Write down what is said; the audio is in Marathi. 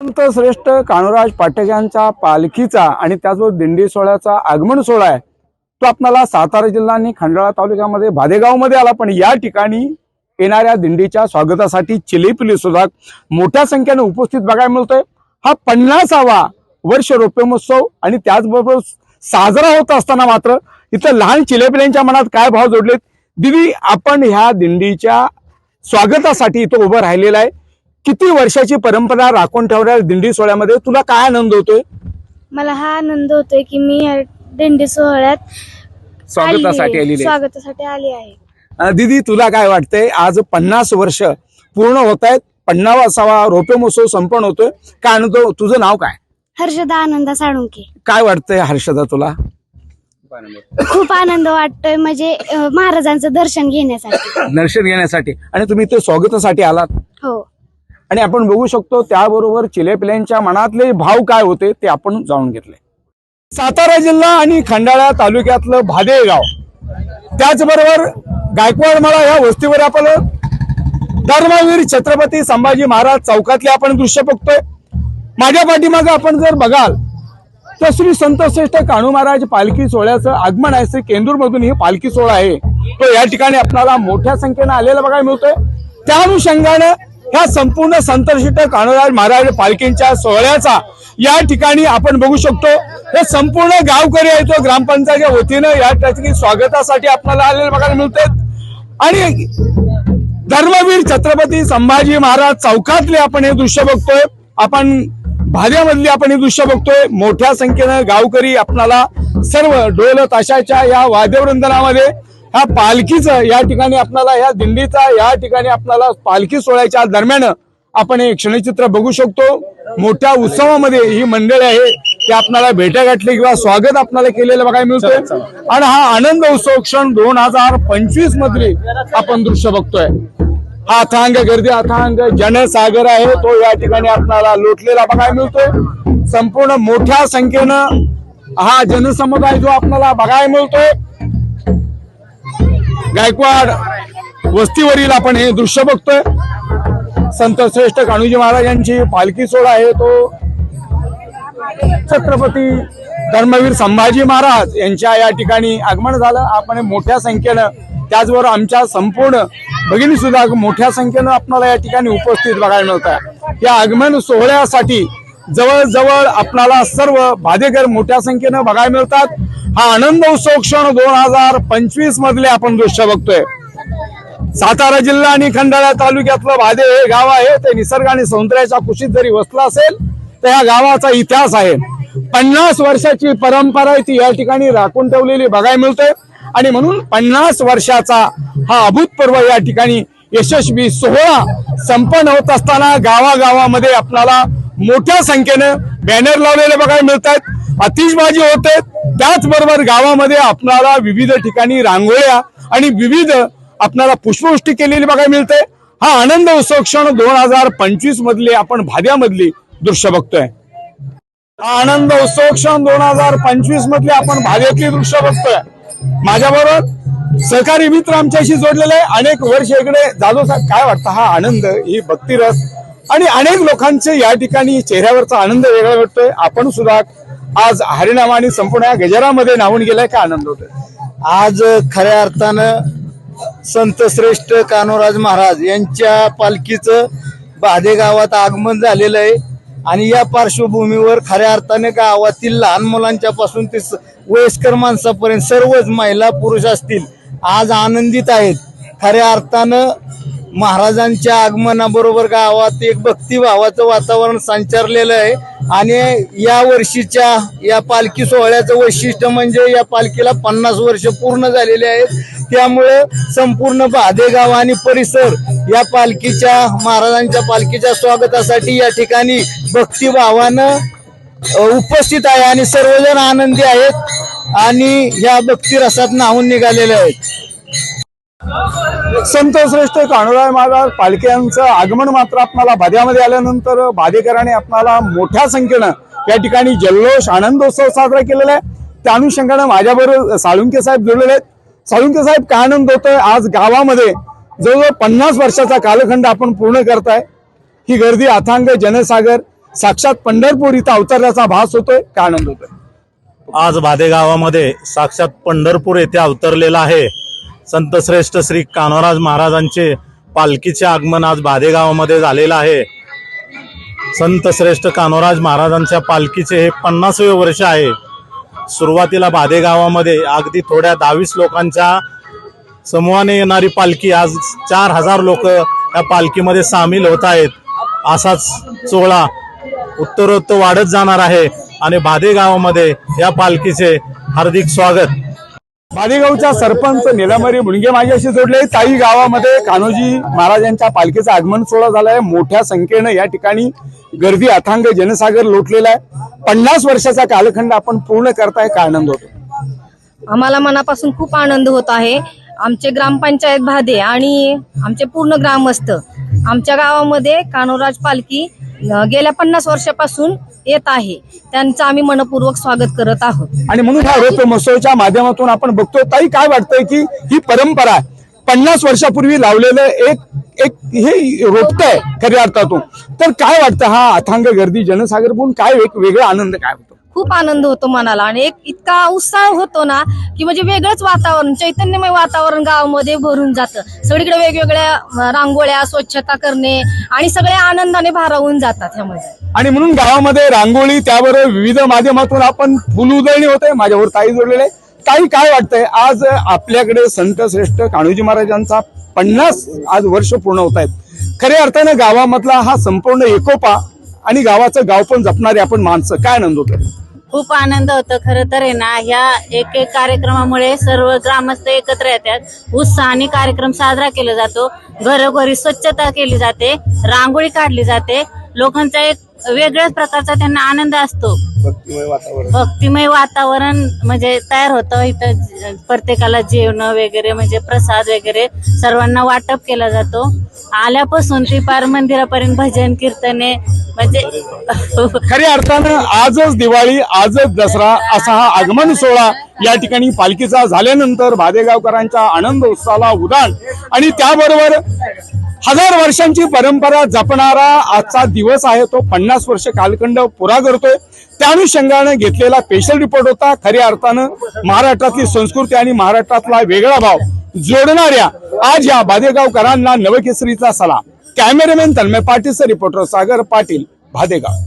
संत श्रेष्ठ कानुराज पाटक यांच्या पालखीचा आणि त्याचबरोबर दिंडी सोहळ्याचा आगमन सोहळा आहे. तो आपल्याला सातारा जिल्हा आणि खंडाळा तालुक्यामध्ये भादेगावमध्ये आला. पण या ठिकाणी येणाऱ्या दिंडीच्या स्वागतासाठी चिलेपिली सुद्धा मोठ्या संख्येने उपस्थित बघायला मिळतोय. हा पन्नासावा वर्ष रोप्य महोत्सव आणि त्याचबरोबर साजरा होत असताना मात्र इथं लहान चिलेपिल्यांच्या मनात काय भाव जोडलेत? दिदी आपण ह्या दिंडीच्या स्वागतासाठी इथं उभं राहिलेलं आहे. किती वर्षाची परंपरा राखून ठेवणाऱ्या दिंडी सोहळ्यामध्ये? तुला काय आनंद होतोय? मला हा आनंद होतोय की मी या दिंडी सोहळ्यात स्वागतासाठी आली- आलेली आहे. स्वागतासाठी आली आहे. अं, दीदी तुला काय वाटतंय? आज पन्नास वर्ष पूर्ण होत आहेत. पन्नासावा रोपे महोत्सव संपन्न होतोय. काय आनंद? तुझं नाव काय? हर्षदा आनंदा साळुंके. काय वाटतंय हर्षदा तुला? खूप आनंद वाटतोय म्हणजे अं, महाराजांचं दर्शन घेण्यासाठी. दर्शन घेण्यासाठी. आणि तुम्ही ते स्वागतासाठी आलात. हो. आणि आपण बघू शकतो त्याबरोबर चिलेपिल्यांच्या मनातले भाव काय होते ते आपण जाणून घेतले. सातारा जिल्हा आणि खंडाळा तालुक्यातलं भादे गाव त्याचबरोबर गायकवाडमाळा या वस्तीवर आपण धर्मवीर छत्रपती संभाजी महाराज चौकातले आपण दृश्य बघतोय. माझ्या पाठीमागं आपण जर बघाल तर श्री संतश्रेष्ठ काणू महाराज पालखी सोहळ्याचं आगमन आहे. श्री केंदूरमधून ही पालखी सोहळा आहे. तो या ठिकाणी आपल्याला मोठ्या संख्येनं आलेला बघायला मिळतोय. त्या अनुषंगानं हा संपूर्ण संतश्रेष्ठ कान्होराज महाराज पालखींच्या सोहळ्याचा या ठिकाणी आपण बघू शकतो. हे संपूर्ण गावकरी आहे तो ग्रामपंचायतच्या वतीनं या ठिकाणी स्वागतासाठी आपल्याला आलेले बघायला मिळते आणि धर्मवीर छत्रपती संभाजी महाराज चौकातले आपण हे दृश्य बघतोय. आपण भाज्यामधली आपण हे दृश्य बघतोय. मोठ्या संख्येनं गावकरी आपणाला सर्व डोल ताशाच्या या वाद्यवृंदनामध्ये ह्या पालखीचं या ठिकाणी आपल्याला या दिंडीचा या ठिकाणी आपल्याला पालखी सोहळ्याच्या दरम्यान आपण हे क्षणचित्र बघू शकतो. मोठ्या उत्सवामध्ये ही मंडळी आहे ते आपल्याला भेट्या गाठली किंवा स्वागत आपल्याला केलेलं बघायला मिळतोय. आणि हा आनंद उत्सव क्षण दोन हजार पंचवीस मधली आपण दृश्य बघतोय. हा अथांग गर्दी अथांग जनसागर आहे तो या ठिकाणी आपल्याला लोटलेला बघायला मिळतोय. संपूर्ण मोठ्या संख्येनं हा जनसमुदाय जो आपल्याला बघायला मिळतोय. गायकवाड वस्तीवरील आपण हे दृश्य बघतोय. संत श्रेष्ठ कान्होजी महाराजांची पालखी सोहळा आहे. तो छत्रपती धर्मवीर संभाजी महाराज यांच्या या ठिकाणी आगमन झालं. आपण मोठ्या संख्येनं त्याचबरोबर आमच्या संपूर्ण भगिनी सुद्धा मोठ्या संख्येनं आपल्याला या ठिकाणी उपस्थित बघायला मिळत आहे या आगमन सोहळ्यासाठी जवळजवळ आपल्याला सर्व भादेकर मोठ्या संख्येनं बघायला मिळतात. हा आनंद उत्सव क्षण दोन हजार पंचवीस मधले आपण दृश्य बघतोय. सातारा जिल्हा आणि खंडाळा तालुक्यातलं भादे हे गाव आहे. ते निसर्ग आणि सौंदर्याच्या कुशीत जरी वसलं असेल तर या गावाचा इतिहास आहे. पन्नास वर्षाची परंपरा आहे ती या ठिकाणी राखून ठेवलेली बघायला मिळते आणि म्हणून पन्नास वर्षाचा हा अभूतपूर्व या ठिकाणी यशस्वी सोहळा संपन्न होत असताना गावागावामध्ये आपल्याला मोठ्या संख्येनं बॅनर लावलेले बघायला मिळतात आतिषबाजी आहेत त्याचबरोबर गावामध्ये आपणाला विविध ठिकाणी रांगोळ्या आणि विविध आपणाला पुष्पवृष्टी केलेली बघायला मिळते. हा आनंद उत्सव क्षण दोन हजार पंचवीस मधले आपण भाद्यामधली दृश्य बघतोय. हा आनंद उत्सव क्षण दोन हजार पंचवीस मधले आपण भाद्यातली दृश्य बघतोय. माझ्याबरोबर सहकारी मित्र आमच्याशी जोडलेले आहे अनेक वर्ष इकडे जाधव साहेब काय वाटतं? हा आनंद ही भक्तिरस आणि अनेक लोकांचे या ठिकाणी चेहऱ्यावरचा आनंद वेगळा वाटतोय. आपण सुद्धा आज हरिनामाने आणि संपूर्ण या गजरामध्ये नावून गेलाय काय आनंद होतोय? आज खऱ्या अर्थानं संत श्रेष्ठ कान्होराज महाराज यांच्या पालखीचं बाधे गावात आगमन झालेलं आहे. आणि या पार्श्वभूमीवर खऱ्या अर्थाने गावातील लहान मुलांच्या पासून ते स- वयस्कर माणसापर्यंत सर्वच महिला पुरुष असतील आज आनंदित आहेत. खऱ्या अर्थानं महाराजांच्या आगमनाबरोबर गावात एक भक्तिभावाचं वातावरण संचारलेलं आहे. आणि या वर्षीच्या या पालखी सोहळ्याचं वैशिष्ट्य म्हणजे या पालखीला पन्नास वर्ष पूर्ण झालेले आहेत. त्यामुळे संपूर्ण भादेगाव आणि परिसर या पालखीच्या महाराजांच्या पालखीच्या स्वागतासाठी या ठिकाणी भक्तिभावानं उपस्थित आहे आणि सर्वजण आनंदी आहेत आणि या भक्तिरसात नाहून निघालेले आहेत. संतश्रेष्ठ श्रेष्ठ महाराज पालख्यांचं आगमन मात्र आपणाला भाद्यामध्ये आल्यानंतर भादेकरांनी आपणाला मोठ्या संख्येनं या ठिकाणी जल्लोष आनंदोत्सव साजरा केलेला आहे. त्या अनुषंगानं माझ्याबरोबर साळुंके साहेब जोडलेले आहेत. साळुंके साहेब काय आनंद होतोय? आज गावामध्ये जवळजवळ पन्नास वर्षाचा कालखंड आपण पूर्ण करताय. ही गर्दी अथांग जनसागर साक्षात पंढरपूर इथं अवतरल्याचा भास होतोय. काय आनंद होतोय? आज भादे गावामध्ये साक्षात पंढरपूर येथे अवतरलेला आहे. संतश्रेष्ठ श्री कान्होराज महाराजांचे पालखीचे आगमन आज भादेगावामध्ये झालेलं आहे. संतश्रेष्ठ कान्होराज महाराजांच्या पालखीचे हे पन्नासवे वर्ष आहे. सुरुवातीला भादेगावामध्ये अगदी थोड्या दहावीस लोकांच्या समूहाने येणारी पालखी आज चार हजार लोक या पालखीमध्ये सामील होत आहेत. असाच सोहळा उत्तरोत्तर वाढत जाणार आहे आणि भादे गावामध्ये या पालखीचे हार्दिक स्वागत. मालेगावच्या सरपंच निलांबरी मुणगे माझ्याशी जोडले. ताई गावामध्ये कान्होजी महाराजांच्या पालखीचं आगमन सोहळा झालाय. मोठ्या संख्येनं या ठिकाणी गर्दी अथांग जनसागर लोटलेला आहे. पन्नास वर्षाचा कालखंड आपण पूर्ण करताय का आनंद होतो? आम्हाला मनापासून खूप आनंद होत आहे. आमचे ग्रामपंचायत भादे आणि आमचे पूर्ण ग्रामस्थ आमच्या गावामध्ये कानोराज पालखी गेल्या पन्नास वर्षापासून येत आहे. त्यांचं आम्ही मनपूर्वक स्वागत करत आहोत. आणि म्हणून हा रोप महोत्सवच्या माध्यमातून आपण बघतोय ताई काय वाटतंय की ही परंपरा पन्नास वर्षापूर्वी लावलेलं एक एक हे रोपट आहे खऱ्या अर्थातून. तर काय वाटतं हा अथांग गर्दी जनसागर बघून काय एक वेगळा आनंद काय होतो? खूप आनंद होतो मनाला आणि एक इतका उत्साह होतो ना की म्हणजे वेगळंच वातावरण चैतन्यमय वातावरण गावामध्ये भरून जातं. सगळीकडे वेगवेगळ्या रांगोळ्या स्वच्छता करणे आणि सगळे आनंदाने भारावून जातात ह्यामध्ये. आणि म्हणून गावामध्ये रांगोळी त्याबरोबर विविध माध्यमातून आपण फुल उधळणी होते माझ्यावर ताई जोडलेले. काही काय वाटतंय? आज आपल्याकडे संत श्रेष्ठ कान्होजी महाराजांचा पन्नास आज वर्ष पूर्ण होत आहेत. खऱ्या अर्थानं गावामधला हा संपूर्ण एकोपा आणि गावाचं गाव पण जपणारे आपण माणसं. काय आनंद होतो खूप आनंद होतो खरं तर आहे ना. ह्या एक एक कार्यक्रमामुळे सर्व ग्रामस्थ एकत्र येतात. उत्साहाने कार्यक्रम साजरा केला जातो. घरोघरी स्वच्छता केली जाते. रांगोळी काढली जाते. लोकांचा एक वेगळ्याच प्रकारचा त्यांना आनंद असतो. भक्तिमय वातावरण. म्हणजे तयार होतं. इथं प्रत्येकाला जेवण वगैरे म्हणजे प्रसाद वगैरे सर्वांना वाटप केला जातो. आल्यापासून ती पार मंदिरापर्यंत भजन कीर्तने म्हणजे खऱ्या अर्थानं आजच दिवाळी आजच दसरा असा हा आगमन सोहळा या ठिकाणी पालखीचा झाल्यानंतर भादेगावकरांच्या आनंद उत्साहाला उदान. आणि त्याबरोबर हजार वर्षांची परंपरा जपणारा आजचा दिवस आहे तो पन्नास वर्ष कालखंड पुरा करतोय. त्या अनुषंगानं घेतलेला स्पेशल रिपोर्ट होता. खऱ्या अर्थानं महाराष्ट्रातली संस्कृती आणि महाराष्ट्रातला वेगळा भाव जोडणाऱ्या आज या भादेगावकरांना नवकेसरीचा सलाम. कॅमेरामॅन तन्मय पाटीलचं रिपोर्टर सागर पाटील भादेगाव.